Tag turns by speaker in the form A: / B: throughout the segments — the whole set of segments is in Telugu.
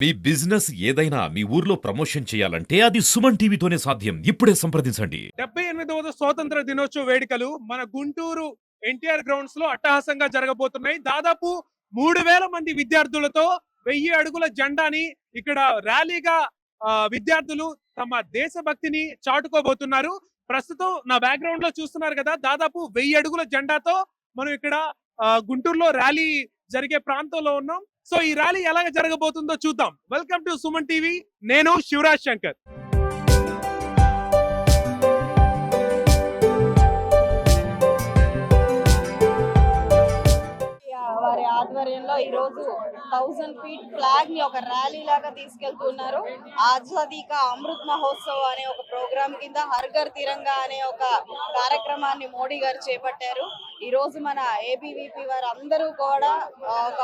A: మీ బిజినెస్ ఏదైనా మీ ఊర్లో ప్రమోషన్ చేయాలంటే అది సుమన్ టీవీతోనే సాధ్యం. ఇప్పుడే సంప్రదించండి.
B: డెబ్బై ఎనిమిదవ స్వాతంత్ర దినోత్సవ వేడుకలు మన గుంటూరు ఎన్టీఆర్ గ్రౌండ్స్లో అట్టహాసంగా జరగబోతున్నాయి. దాదాపు మూడు వేల మంది విద్యార్థులతో వెయ్యి అడుగుల జెండాని ఇక్కడ ర్యాలీగా ఆ, విద్యార్థులు తమ దేశభక్తిని చాటుకోబోతున్నారు. ప్రస్తుతం నా బ్యాక్గ్రౌండ్లో చూస్తున్నారు కదా దాదాపు వెయ్యి అడుగుల జెండాతో మనం ఇక్కడ ఆ, గుంటూరులో ర్యాలీ జరిగే ప్రాంతంలో ఉన్నాం. సో ఈ ర్యాలీ ఎలాగ జరగబోతుందో చూద్దాం. వెల్కమ్ టు సుమన్ టీవీ నేను శివరాజ్ శంకర్.
C: వారి ఆధ్వర్యంలో ఈ రోజు థౌజండ్ ఫీట్ ఫ్లాగ్ని ఒక ర్యాలీ లాగా తీసుకెళ్తున్నారు. ఆజాదీ కా అమృత్ మహోత్సవ్ అనే ఒక ప్రోగ్రామ్ కింద హర్ఘర్ తిరంగా అనే ఒక కార్యక్రమాన్ని మోడీ గారు చేపట్టారు. ఈ రోజు మన ఏబీవీపీ వారు అందరూ కూడా ఒక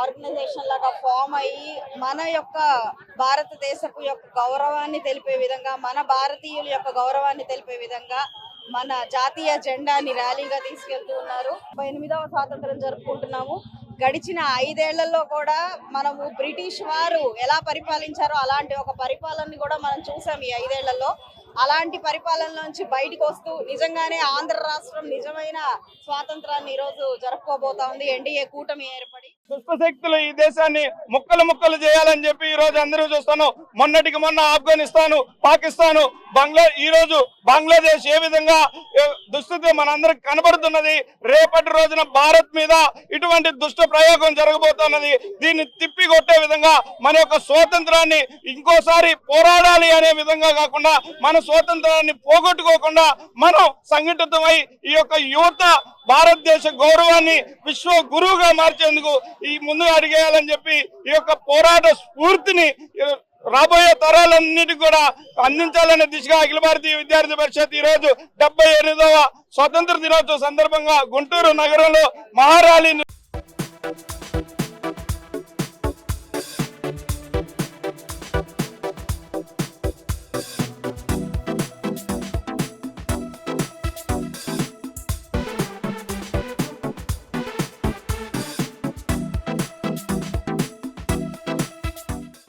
C: ఆర్గనైజేషన్ లాగా ఫామ్ అయ్యి మన యొక్క భారతదేశపు యొక్క గౌరవాన్ని తెలిపే విధంగా మన భారతీయుల యొక్క గౌరవాన్ని తెలిపే విధంగా మన జాతీయ జెండాని ర్యాలీగా తీసుకెళ్తూ ఉన్నారు. ముప్పై ఎనిమిదవ స్వాతంత్రం జరుపుకుంటున్నాము. గడిచిన ఐదేళ్ళలో కూడా మనము బ్రిటిష్ వారు ఎలా పరిపాలించారో అలాంటి ఒక పరిపాలనని కూడా మనం చూసాం ఈ ఐదేళ్ళలో. అలాంటి పరిపాలన నుంచి బయటకు వస్తూ నిజంగానే ఆంధ్ర రాష్ట్రం నిజమైన స్వాతంత్రాన్ని ఈరోజు జరుపుకోబోతా ఉంది. ఎన్డీఏ కూటమి ఏర్పడి
D: దుష్టశక్తులు ఈ దేశాన్ని ముక్కలు ముక్కలు చేయాలని చెప్పి ఈ రోజు అందరూ చూస్తాను. మొన్నటికి మొన్న ఆఫ్ఘనిస్తాను పాకిస్తాను బంగ్లా ఈ రోజు బంగ్లాదేశ్ ఏ విధంగా దుస్థితి మనందరికి కనబడుతున్నది. రేపటి రోజున భారత్ మీద ఇటువంటి దుష్ట ప్రయోగం జరగబోతున్నది. దీన్ని తిప్పి కొట్టే విధంగా మన యొక్క స్వాతంత్రాన్ని ఇంకోసారి పోరాడాలి అనే విధంగా కాకుండా మన స్వాతంత్రాన్ని పోగొట్టుకోకుండా మనం సంఘటితమై ఈ యొక్క యువత భారతదేశ గౌరవాన్ని విశ్వ గురువుగా మార్చేందుకు ఈ ముందు అడిగేయాలని చెప్పి ఈ యొక్క పోరాట స్ఫూర్తిని రాబోయే తరాలన్నిటికి కూడా అందించాలనే దిశగా అఖిల భారతీయ విద్యార్థి పరిషత్ ఈ రోజు డెబ్బై ఎనిమిదవ స్వతంత్ర దినోత్సవ సందర్భంగా గుంటూరు నగరంలో మహారాళి